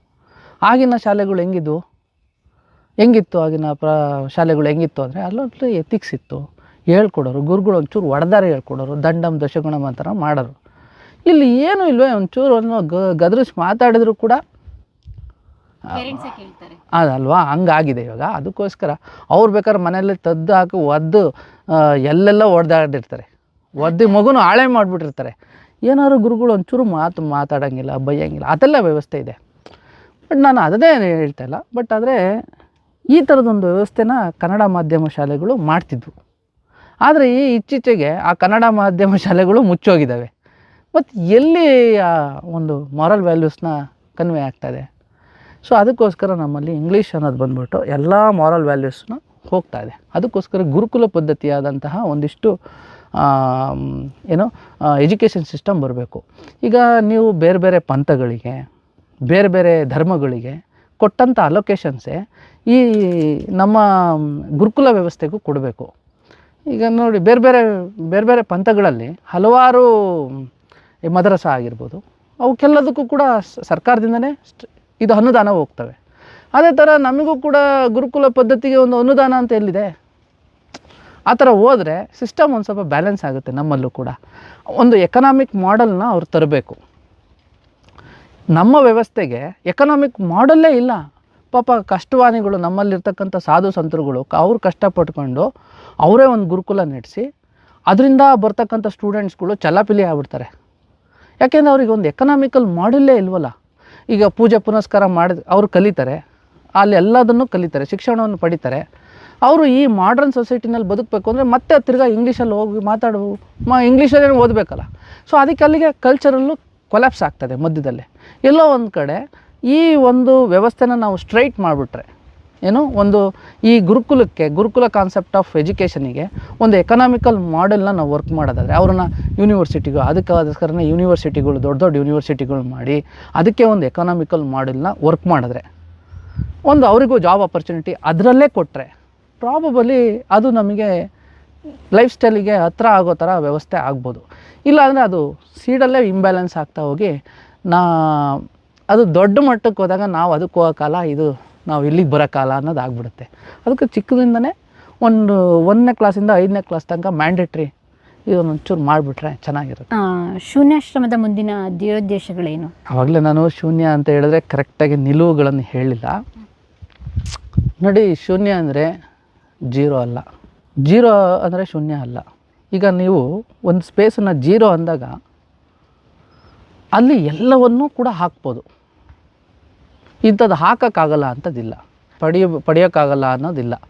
Speaker 1: ಆಗಿನ ಶಾಲೆಗಳು ಹೆಂಗಿದ್ವು? ಹೆಂಗಿತ್ತು ಆಗಿನ ಪ್ರ ಶಾಲೆಗಳು ಹೆಂಗಿತ್ತು ಅಂದರೆ ಅಲ್ಲೊಂದು ಎಥಿಕ್ಸ್ ಇತ್ತು. ಹೇಳ್ಕೊಡೋರು ಗುರುಗಳು ಒಂಚೂರು ಒಡೆದಾರೆ ಹೇಳ್ಕೊಡೋರು ದಂಡಂ ದಶಗುಣ ಅಂತಾರ ಮಾಡೋರು. ಇಲ್ಲಿ ಏನೂ ಇಲ್ವೇ ಒಂಚೂರು ಗ ಗದರಿಸಿ ಮಾತಾಡಿದ್ರು ಕೂಡ ಅದಲ್ವಾ? ಹಂಗಾಗಿದೆ ಇವಾಗ. ಅದಕ್ಕೋಸ್ಕರ ಅವ್ರು ಬೇಕಾದ್ರೆ ಮನೆಯಲ್ಲಿ ತದ್ದು ಹಾಕಿ ಒದ್ದು ಎಲ್ಲೆಲ್ಲ ಒಡೆದಾಡಿರ್ತಾರೆ. ಒದ್ದು ಮಗುನು ಹಾಳೆ ಮಾಡಿಬಿಟ್ಟಿರ್ತಾರೆ. ಏನಾದ್ರು ಗುರುಗಳು ಒಂಚೂರು ಮಾತು ಮಾತಾಡೋಂಗಿಲ್ಲ ಬೈಯೋಂಗಿಲ್ಲ ಅದೆಲ್ಲ ವ್ಯವಸ್ಥೆ ಇದೆ. ಬಟ್ ನಾನು ಅದನ್ನೇ ಹೇಳ್ತಾ ಇಲ್ಲ. ಬಟ್ ಆದರೆ ಈ ಥರದೊಂದು ವ್ಯವಸ್ಥೆನ ಕನ್ನಡ ಮಾಧ್ಯಮ ಶಾಲೆಗಳು ಮಾಡ್ತಿದ್ವು. ಆದರೆ ಈ ಇತ್ತೀಚೆಗೆ ಆ ಕನ್ನಡ ಮಾಧ್ಯಮ ಶಾಲೆಗಳು ಮುಚ್ಚೋಗಿದ್ದಾವೆ. ಮತ್ತು ಎಲ್ಲಿ ಆ ಒಂದು ಮಾರಲ್ ವ್ಯಾಲ್ಯೂಸ್ನ ಕನ್ವೆ ಆಗ್ತಾಯಿದೆ ಸೊ ಅದಕ್ಕೋಸ್ಕರ ನಮ್ಮಲ್ಲಿ ಇಂಗ್ಲೀಷ್ ಅನ್ನೋದು ಬಂದ್ಬಿಟ್ಟು ಎಲ್ಲ ಮಾರಲ್ ವ್ಯಾಲ್ಯೂಸ್ನ ಹೋಗ್ತಾ ಇದೆ. ಅದಕ್ಕೋಸ್ಕರ ಗುರುಕುಲ ಪದ್ಧತಿಯಾದಂತಹ ಒಂದಿಷ್ಟು ಏನು ಎಜುಕೇಷನ್ ಸಿಸ್ಟಮ್ ಬರಬೇಕು. ಈಗ ನೀವು ಬೇರೆ ಬೇರೆ ಪಂಥಗಳಿಗೆ, ಬೇರೆ ಬೇರೆ ಧರ್ಮಗಳಿಗೆ ಕೊಟ್ಟಂಥ ಅಲೊಕೇಶನ್ಸೇ ಈ ನಮ್ಮ ಗುರುಕುಲ ವ್ಯವಸ್ಥೆಗೂ ಕೊಡಬೇಕು. ಈಗ ನೋಡಿ, ಬೇರೆ ಬೇರೆ ಬೇರೆ ಬೇರೆ ಪಂಥಗಳಲ್ಲಿ ಹಲವಾರು ಮದರಸ ಆಗಿರ್ಬೋದು, ಅವಕ್ಕೆಲ್ಲದಕ್ಕೂ ಕೂಡ ಸರ್ಕಾರದಿಂದನೇ ಇದು ಅನುದಾನ ಹೋಗ್ತವೆ. ಅದೇ ಥರ ನಮಗೂ ಕೂಡ ಗುರುಕುಲ ಪದ್ಧತಿಗೆ ಒಂದು ಅನುದಾನ ಅಂತ ಎಲ್ಲಿದೆ? ಆ ಥರ ಹೋದರೆ ಸಿಸ್ಟಮ್ ಒಂದು ಸ್ವಲ್ಪ ಬ್ಯಾಲೆನ್ಸ್ ಆಗುತ್ತೆ ನಮ್ಮಲ್ಲೂ ಕೂಡ. ಒಂದು ಎಕನಾಮಿಕ್ ಮಾಡಲ್ನ ಅವ್ರು ತರಬೇಕು. ನಮ್ಮ ವ್ಯವಸ್ಥೆಗೆ ಎಕನಾಮಿಕ್ ಮಾಡಲ್ಲೇ ಇಲ್ಲ. ಪಾಪ ಕಷ್ಟವಾನಿಗಳು ನಮ್ಮಲ್ಲಿರ್ತಕ್ಕಂಥ ಸಾಧು ಸಂತರುಗಳು, ಅವ್ರು ಕಷ್ಟಪಟ್ಕೊಂಡು ಅವರೇ ಒಂದು ಗುರುಕುಲ ನಡೆಸಿ ಅದರಿಂದ ಬರ್ತಕ್ಕಂಥ ಸ್ಟೂಡೆಂಟ್ಸ್ಗಳು ಚಲಾಪಿಲಿ ಆಗ್ಬಿಡ್ತಾರೆ. ಯಾಕೆಂದರೆ ಅವ್ರಿಗೆ ಒಂದು ಎಕನಾಮಿಕಲ್ ಮಾಡಲ್ಲೇ ಇಲ್ವಲ್ಲ. ಈಗ ಪೂಜೆ ಪುನಸ್ಕಾರ ಮಾಡಿದ ಅವರು ಕಲಿತಾರೆ, ಅಲ್ಲಿ ಎಲ್ಲದನ್ನು ಕಲಿತಾರೆ, ಶಿಕ್ಷಣವನ್ನು ಪಡಿತಾರೆ. ಅವರು ಈ ಮಾಡ್ರನ್ ಸೊಸೈಟಿನಲ್ಲಿ ಬದುಕಬೇಕು ಅಂದರೆ ಮತ್ತೆ ತಿರ್ಗಾ ಇಂಗ್ಲೀಷಲ್ಲಿ ಹೋಗಿ ಮಾತಾಡು, ಮಾ ಇಂಗ್ಲೀಷಲ್ಲೇ ಓದಬೇಕಲ್ಲ. ಸೊ ಅದಕ್ಕೆ ಅಲ್ಲಿಗೆ ಕಲ್ಚರಲ್ಲು ಕೊಲ್ಯಾಪ್ಸ್ ಆಗ್ತದೆ ಮಧ್ಯದಲ್ಲೇ. ಎಲ್ಲೋ ಒಂದು ಕಡೆ ಈ ಒಂದು ವ್ಯವಸ್ಥೆನ ನಾವು ಸ್ಟ್ರೈಟ್ ಮಾಡಿಬಿಟ್ರೆ, ಏನು, ಒಂದು ಈ ಗುರುಕುಲಕ್ಕೆ, ಗುರುಕುಲ ಕಾನ್ಸೆಪ್ಟ್ ಆಫ್ ಎಜುಕೇಷನಿಗೆ ಒಂದು ಎಕನಾಮಿಕಲ್ ಮಾಡೆಲ್ನ ನಾವು ವರ್ಕ್ ಮಾಡೋದಾದರೆ, ಅವ್ರನ್ನ ಯೂನಿವರ್ಸಿಟಿಗೂ ಅದಕ್ಕೋಸ್ಕರನೇ ಯೂನಿವರ್ಸಿಟಿಗಳು ದೊಡ್ಡ ದೊಡ್ಡ ಯೂನಿವರ್ಸಿಟಿಗಳು ಮಾಡಿ ಅದಕ್ಕೆ ಒಂದು ಎಕನಾಮಿಕಲ್ ಮಾಡೆಲ್ನ ವರ್ಕ್ ಮಾಡಿದ್ರೆ, ಒಂದು ಅವರಿಗೂ ಜಾಬ್ ಆಪರ್ಚುನಿಟಿ ಅದರಲ್ಲೇ ಕೊಟ್ಟರೆ ಪ್ರಾಬಬಲಿ ಅದು ನಮಗೆ ಲೈಫ್ ಸ್ಟೈಲಿಗೆ ಹತ್ರ ಆಗೋ ಥರ ವ್ಯವಸ್ಥೆ ಆಗ್ಬೋದು. ಇಲ್ಲಾಂದರೆ ಅದು ಸೀಡಲ್ಲೇ ಇಂಬ್ಯಾಲೆನ್ಸ್ ಆಗ್ತಾ ಹೋಗಿ ನಾ ಅದು ದೊಡ್ಡ ಮಟ್ಟಕ್ಕೆ ಹೋದಾಗ ನಾವು ಅದಕ್ಕೆ ಹೋಗೋ ಕಾಲ ಇದು ನಾವು ಇಲ್ಲಿಗೆ ಬರೋ ಕಾಲ ಅನ್ನೋದು ಆಗ್ಬಿಡುತ್ತೆ. ಅದಕ್ಕೆ ಚಿಕ್ಕದಿಂದನೇ ಒಂದು ಒಂದನೇ ಕ್ಲಾಸಿಂದ ಐದನೇ ಕ್ಲಾಸ್ ತನಕ ಮ್ಯಾಂಡೇಟ್ರಿ ಇದನ್ನು ಒಂಚೂರು ಮಾಡಿಬಿಟ್ರೆ ಚೆನ್ನಾಗಿರುತ್ತೆ.
Speaker 2: ಶೂನ್ಯಾಶ್ರಮದ ಮುಂದಿನ ಧ್ಯೇಯೋದ್ದೇಶಗಳೇನು
Speaker 1: ಆವಾಗಲೇ ನಾನು ಶೂನ್ಯ ಅಂತ ಹೇಳಿದ್ರೆ ಕರೆಕ್ಟಾಗಿ ನಿಲುವುಗಳನ್ನು ಹೇಳಿಲ್ಲ. ನೋಡಿ ಶೂನ್ಯ ಅಂದರೆ ಜೀರೋ ಅಲ್ಲ. ಜೀರೋ ಅಂದರೆ ಶೂನ್ಯ ಅಲ್ಲ. ಈಗ ನೀವು ಒಂದು ಸ್ಪೇಸನ್ನು ಜೀರೋ ಅಂದಾಗ ಅಲ್ಲಿ ಎಲ್ಲವನ್ನೂ ಕೂಡ ಹಾಕ್ಬೋದು. ಇಂಥದ್ದು ಹಾಕೋಕ್ಕಾಗಲ್ಲ ಅಂಥದ್ದಿಲ್ಲ ಪಡೆಯ ಪಡೆಯೋಕ್ಕಾಗಲ್ಲ ಅನ್ನೋದಿಲ್ಲ.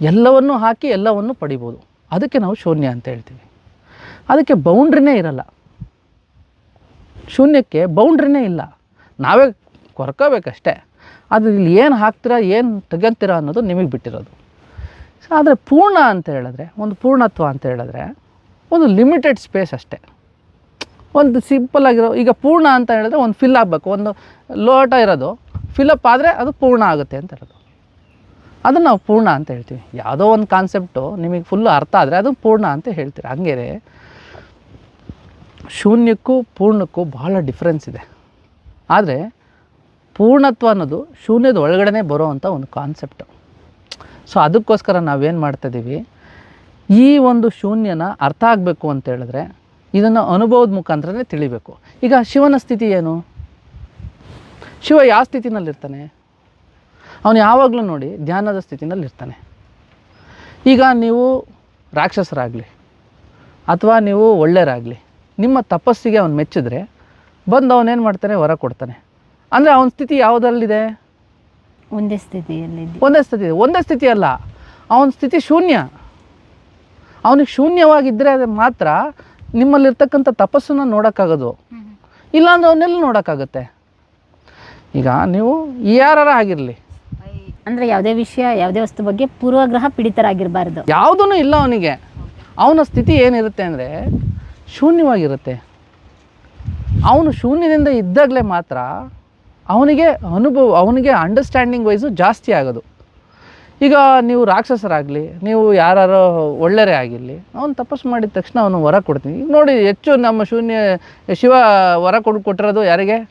Speaker 1: ಎಲ್ಲವನ್ನು ಹಾಕಿ ಎಲ್ಲವನ್ನು ಪಡಿಬೋದು. ಅದಕ್ಕೆ ನಾವು ಶೂನ್ಯ ಅಂತ ಹೇಳ್ತೀವಿ. ಅದಕ್ಕೆ ಬೌಂಡ್ರಿನೇ ಇರಲ್ಲ. ಶೂನ್ಯಕ್ಕೆ ಬೌಂಡ್ರಿನೇ ಇಲ್ಲ. ನಾವೇ ಕೊರ್ಕೋಬೇಕಷ್ಟೇ. ಅದು ಇಲ್ಲಿ ಏನು ಹಾಕ್ತೀರಾ, ಏನು ತೆಗಂತೀರಾ ಅನ್ನೋದು ನಿಮಗೆ ಬಿಟ್ಟಿರೋದು. ಸೊ ಆದರೆ ಪೂರ್ಣ ಅಂತ ಹೇಳಿದ್ರೆ, ಒಂದು ಪೂರ್ಣತ್ವ ಅಂತ ಹೇಳಿದ್ರೆ, ಒಂದು ಲಿಮಿಟೆಡ್ ಸ್ಪೇಸ್ ಅಷ್ಟೇ. ಒಂದು ಸಿಂಪಲ್ ಆಗಿರೋ, ಈಗ ಪೂರ್ಣ ಅಂತ ಹೇಳಿದ್ರೆ ಒಂದು ಫಿಲ್ ಆಗಬೇಕು. ಒಂದು ಲೋಟ ಇರೋದು ಫಿಲಪ್ ಆದರೆ ಅದು ಪೂರ್ಣ ಆಗುತ್ತೆ ಅಂತ ಹೇಳೋದು ಅದನ್ನು ನಾವು ಪೂರ್ಣ ಅಂತ ಹೇಳ್ತೀವಿ. ಯಾವುದೋ ಒಂದು ಕಾನ್ಸೆಪ್ಟು ನಿಮಗೆ ಫುಲ್ಲು ಅರ್ಥ ಆದರೆ ಅದು ಪೂರ್ಣ ಅಂತ ಹೇಳ್ತೀರಿ? ಹಂಗೆ ಶೂನ್ಯಕ್ಕೂ ಪೂರ್ಣಕ್ಕೂ ಭಾಳ ಡಿಫ್ರೆನ್ಸ್ ಇದೆ. ಆದರೆ ಪೂರ್ಣತ್ವ ಅನ್ನೋದು ಶೂನ್ಯದ ಒಳಗಡೆ ಬರೋವಂಥ ಒಂದು ಕಾನ್ಸೆಪ್ಟ್ ಸೊ ಅದಕ್ಕೋಸ್ಕರ ನಾವೇನು ಮಾಡ್ತಾಯಿದ್ದೀವಿ ಈ ಒಂದು ಶೂನ್ಯನ ಅರ್ಥ ಆಗಬೇಕು ಅಂತ ಹೇಳಿದ್ರೆ ಇದನ್ನು ಅನುಭವದ ಮುಖಾಂತರನೇ ತಿಳಿಬೇಕು. ಈಗ ಶಿವನ ಸ್ಥಿತಿ ಏನು? ಶಿವ ಯಾವ ಸ್ಥಿತಿನಲ್ಲಿರ್ತಾನೆ? ಅವನು ಯಾವಾಗಲೂ ನೋಡಿ ಧ್ಯಾನದ ಸ್ಥಿತಿನಲ್ಲಿರ್ತಾನೆ. ಈಗ ನೀವು ರಾಕ್ಷಸರಾಗಲಿ ಅಥವಾ ನೀವು ಒಳ್ಳೆಯರಾಗಲಿ, ನಿಮ್ಮ ತಪಸ್ಸಿಗೆ ಅವನು ಮೆಚ್ಚಿದ್ರೆ ಬಂದು ಅವನೇನು ಮಾಡ್ತಾನೆ? ವರ ಕೊಡ್ತಾನೆ. ಅಂದರೆ ಅವನ ಸ್ಥಿತಿ ಯಾವುದರಲ್ಲಿದೆ
Speaker 2: ಒಂದೇ ಸ್ಥಿತಿಯಲ್ಲಿ
Speaker 1: ಒಂದೇ ಸ್ಥಿತಿ ಒಂದೇ ಸ್ಥಿತಿ ಅಲ್ಲ. ಅವನ ಸ್ಥಿತಿ ಶೂನ್ಯ. ಅವನಿಗೆ ಶೂನ್ಯವಾಗಿದ್ದರೆ ಅದು ಮಾತ್ರ ನಿಮ್ಮಲ್ಲಿರ್ತಕ್ಕಂಥ ತಪಸ್ಸನ್ನು ನೋಡೋಕ್ಕಾಗೋದು. ಇಲ್ಲಾಂದ್ರೆ ಅವನ್ನೆಲ್ಲ ನೋಡೋಕ್ಕಾಗತ್ತೆ. ಈಗ ನೀವು ಯಾರ ಆಗಿರಲಿ.
Speaker 2: ಅಂದರೆ ಯಾವುದೇ ವಿಷಯ ಯಾವುದೇ ವಸ್ತು ಬಗ್ಗೆ ಪೂರ್ವಗ್ರಹ ಪೀಡಿತರಾಗಿರಬಾರ್ದು.
Speaker 1: ಯಾವುದೂ ಇಲ್ಲ ಅವನಿಗೆ. ಅವನ ಸ್ಥಿತಿ ಏನಿರುತ್ತೆ ಅಂದರೆ ಶೂನ್ಯವಾಗಿರುತ್ತೆ. ಅವನು ಶೂನ್ಯದಿಂದ ಇದ್ದಾಗಲೇ ಮಾತ್ರ ಅವನಿಗೆ ಅನುಭವ, ಅವನಿಗೆ ಅಂಡರ್ಸ್ಟ್ಯಾಂಡಿಂಗ್ ವೈಸು ಜಾಸ್ತಿ ಆಗೋದು. ಈಗ ನೀವು ರಾಕ್ಷಸರಾಗಲಿ, ನೀವು ಯಾರು ಒಳ್ಳೆಯರೇ ಆಗಿರಲಿ, ಅವನು ತಪಸ್ಸು ಮಾಡಿದ ತಕ್ಷಣ ಅವನು ವರ ಕೊಡ್ತೀನಿ. ಈಗ ನೋಡಿ, ಹೆಚ್ಚು ನಮ್ಮ ಶೂನ್ಯ ಶಿವ ವರ ಕೊಡು, ಕೊಟ್ಟಿರೋದು ಯಾರಿಗೆ?